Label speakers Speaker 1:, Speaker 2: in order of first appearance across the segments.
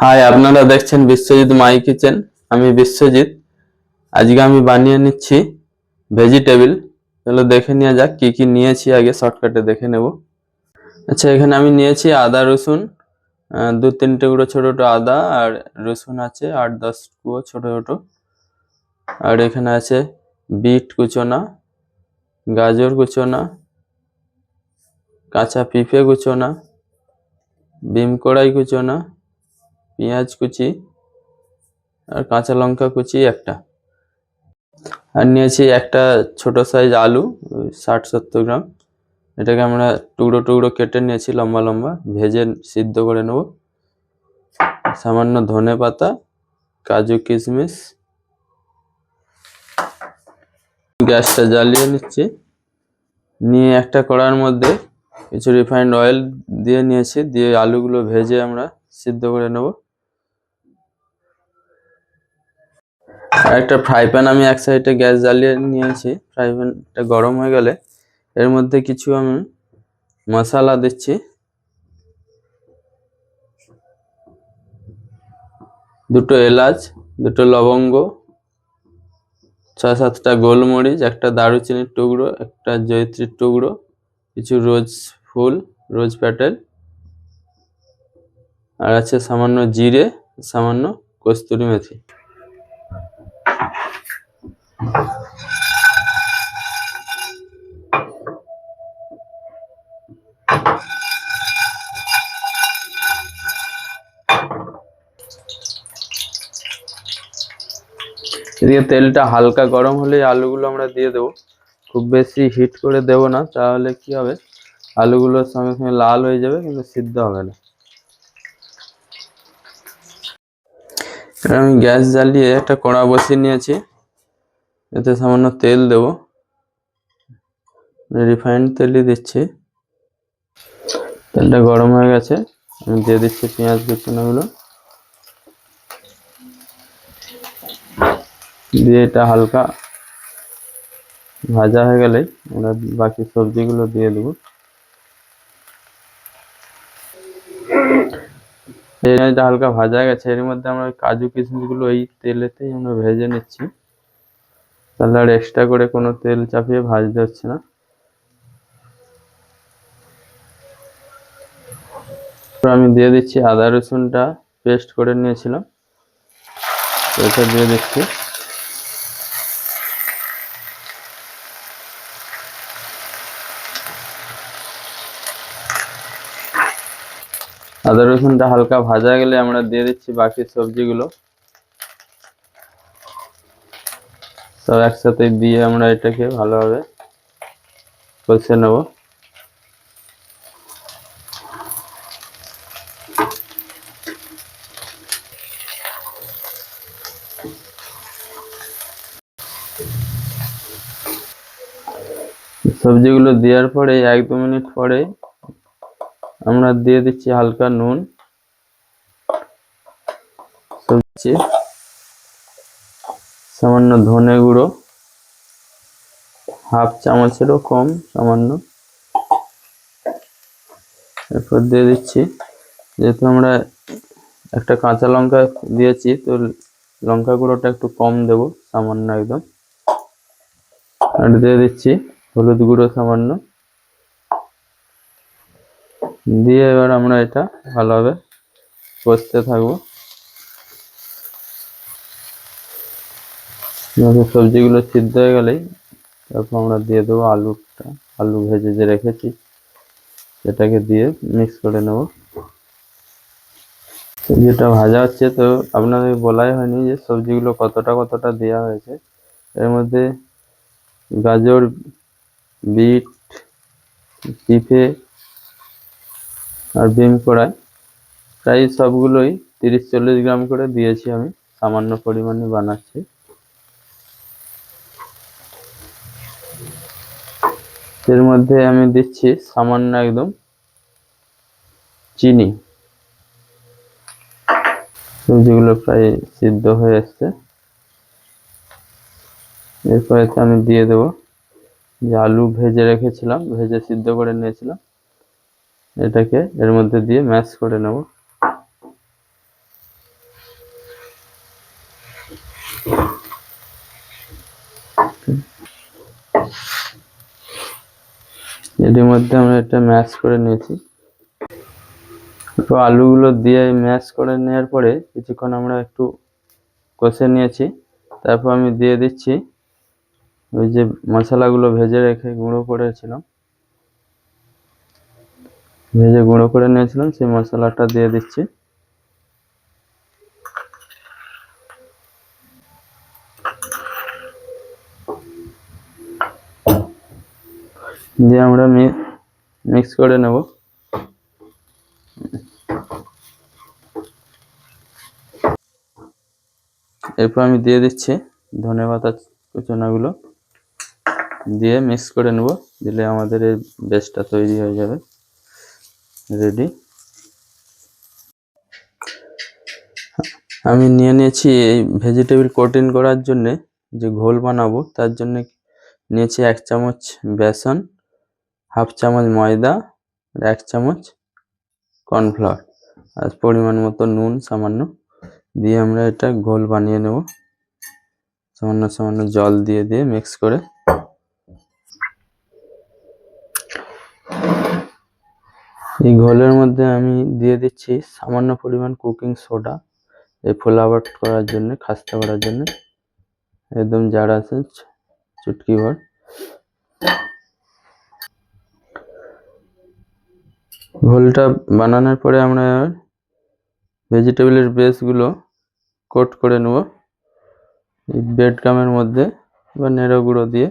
Speaker 1: High, আপনারা দেখছেন বিশ্বজিৎ মাই kitchen. আমি বিশ্বজিৎ। আজকে আমি বানিয়ে নিচ্ছি ভেজিটেবিল। তাহলে দেখে নেওয়া যাক কি কি নিয়েছি, আগে শর্টকাটে দেখে নেব। আচ্ছা এখানে আমি নিয়েছি আদা, রসুন দু তিন টুকরো ছোট ছোট আদা আর রসুন আছে আট দশ কুয়ো ছোট ছোট। আর এখানে আছে বিট কুচোনা, গাজর কুচোনা, কাঁচা পেঁপে কুচোনা, বিম কড়াই কুচোনা পেঁয়াজ কুচি আর কাঁচা লঙ্কা কুচি একটা। আর নিয়েছি একটা ছোট সাইজ আলু ষাট সত্তর গ্রাম। এটাকে আমরা টুকরো টুকরো কেটে নিয়েছি, লম্বা লম্বা। ভেজে সিদ্ধ করে নেব। সামান্য ধনে পাতা, কাজু কিশমিশ। গ্যাসটা জ্বালিয়ে নিচ্ছি। নিয়ে একটা কড়ার মধ্যে কিছু রিফাইন্ড অয়েল দিয়ে নিয়েছি। দিয়ে আলুগুলো ভেজে আমরা সিদ্ধ করে নেব। একটা ফ্রাই প্যান আমি এক সাইডে গ্যাস জ্বালিয়ে নিয়েছি। ফ্রাই প্যানটা গরম হয়ে গেলে এর মধ্যে কিছু আমি মশলা দিচ্ছি। দুটো এলাচ, দুটো লবঙ্গ ছ সাতটা গোলমরিচ, একটা দারুচিনির টুকরো, একটা জয়ত্রীর টুকরো, কিছু রোজ ফুল, রোজ প্যাটেল, আর আছে সামান্য জিরে, সামান্য কস্তুরি মেথি। এদিকে তেলটা হালকা গরম হলে আলুগুলো আমরা দিয়ে দেবো। খুব বেশি হিট করে দেবো না, তাহলে কি হবে? আলুগুলোর সঙ্গে সঙ্গে লাল হয়ে যাবে, কিন্তু সিদ্ধ হবে না। আমি গ্যাস জ্বালিয়ে একটা কড়া বসিয়ে নিয়েছি। এতে সামান্য তেল দেব। রিফাইন্ড তেলই দিচ্ছি। তেলটা গরম হয়ে গেছে। আমি দিয়ে দিচ্ছি পেঁয়াজ কুচনোগুলো দিয়ে এটা হালকা ভাজা হয়ে গেলেই আমরা বাকি সবজিগুলো দিয়ে দেবো। এই হালকা ভাজা গেছে। এর মধ্যে আমরা কাজু কিশমিশগুলো এই তেলেতেই আমরা ভেজে নিচ্ছি। তাহলে আর এক্সট্রা করে কোনো তেল চাপিয়ে ভাজতে হচ্ছে না। আমি দিয়ে দিচ্ছি আদা রসুনটা পেস্ট করে নিয়েছিলাম। এটা দিয়ে দিচ্ছি। আদা রসুনটা হালকা ভাজা গেলে আমরা দিয়ে দিচ্ছি বাকি সবজিগুলো। সব একসাথে দিয়ে আমরা এটাকে ভালোভাবে কষে নেব। সবজিগুলো দেওয়ার পরে এক দু মিনিট পরে আমরা দিয়ে দিচ্ছি হালকা নুন। সবজি সামান্য ধনে গুঁড়ো, হাফ চামচেরও কম, সামান্য। এরপর দিয়ে দিচ্ছি, যেহেতু আমরা একটা কাঁচা লঙ্কা দিয়েছি, তো লঙ্কা গুঁড়োটা একটু কম দেব, সামান্য একদম। আর দিয়ে দিচ্ছি হলুদ গুঁড়ো সামান্য। দিয়ে এবার আমরা এটা ভালোভাবে কষতে থাকব। এভাবে সবজিগুলো সিদ্ধ হয়ে গেলেই তারপর আমরা দিয়ে দেবো আলুটা। আলু ভেজে যে রেখেছি, সেটাকে দিয়ে মিক্স করে নেব। যেটা ভাজা হচ্ছে তো আপনাদের বলাই হয়নি যে সবজিগুলো কতটা কতটা দেওয়া হয়েছে। এর মধ্যে গাজর, বিট, পেঁপে আর বিম কড়াই, প্রায় সবগুলোই তিরিশ চল্লিশ গ্রাম করে দিয়েছি আমি। সামান্য পরিমাণে বানাচ্ছি। এর মধ্যে আমি দিচ্ছি সামান্য একদম চিনি। সবজিগুলো প্রায় সিদ্ধ হয়ে আসছে। এরপরে আমি দিয়ে দেবো যে আলু ভেজে রেখেছিলাম, ভেজে সিদ্ধ করে নিয়েছিলাম। এটাকে এর মধ্যে দিয়ে ম্যাশ করে নেব। এর মধ্যে আমরা এটা ম্যাশ করে নিয়েছি। তো আলুগুলো দিয়ে ম্যাশ করে নেওয়ার পরে কিছুক্ষণ আমরা একটু কষে নিয়েছি। তারপর আমি দিয়ে দিচ্ছি ওই যে মশলাগুলো ভেজে রেখে গুঁড়ো করেছিলাম। ভেজে গুঁড়ো করে নিয়েছিলাম, সেই মশলাটা দিয়ে দিচ্ছি। দিয়ে আমরা মিক্স করে নেব। এরপর আমি দিয়ে দিচ্ছি ধনে পাতা কুচনাগুলো। দিয়ে মিক্স করে নেব, দিলে আমাদের এই বেসটা তৈরি হয়ে যাবে। রেডি আমি নিয়ে নিয়েছি এই ভেজিটেবল কোটিং করার জন্য যে ঘোল বানাবো, তার জন্য নিয়েছি এক চামচ বেসন। হাফ চামচ ময়দা, এক চামচ কর্নফ্লাওয়ার। আর পরিমাণ মতো নুন সামান্য দিয়ে আমরা এটা ঘোল বানিয়ে নেব। সামান্য সামান্য জল দিয়ে দিয়ে মিক্স করে। এই ঘোলের মধ্যে আমি দিয়ে দিচ্ছি সামান্য পরিমাণ কুকিং সোডা। এই ফ্লাওয়ার করার জন্য, খাস্তা করার জন্য। একদম যারা আছে চুটকি ভর। ঘোলটা বানানোর পরে আমরা ভেজিটেবলের বেসগুলো কোট করে নেব। এই ব্রেড মধ্যে বা নেড়ো গুঁড়ো দিয়ে।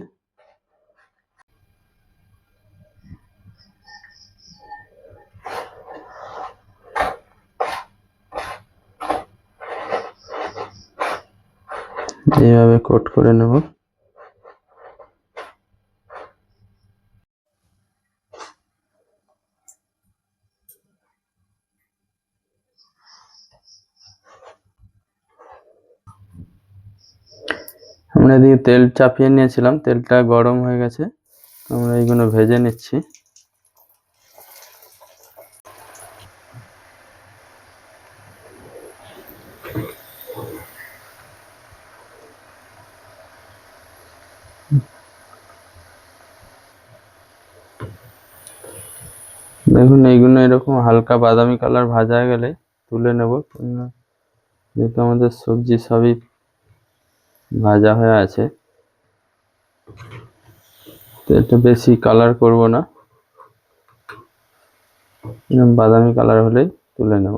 Speaker 1: এইভাবে কোট করে নেব। আমরা এদিকে তেল চাপিয়ে নিয়েছিলাম, তেলটা গরম হয়ে গেছে। আমরা এইগুলো ভেজে নিচ্ছি। দেখুন, এইগুলো এরকম হালকা বাদামি কালার ভাজা গেলে তুলে নেব। যেহেতু আমাদের সবজি সবই ভাজা হয়ে আছে। তো এটা বেশি কালার করব না। বাদামি কালার হলেই তুলে নেব।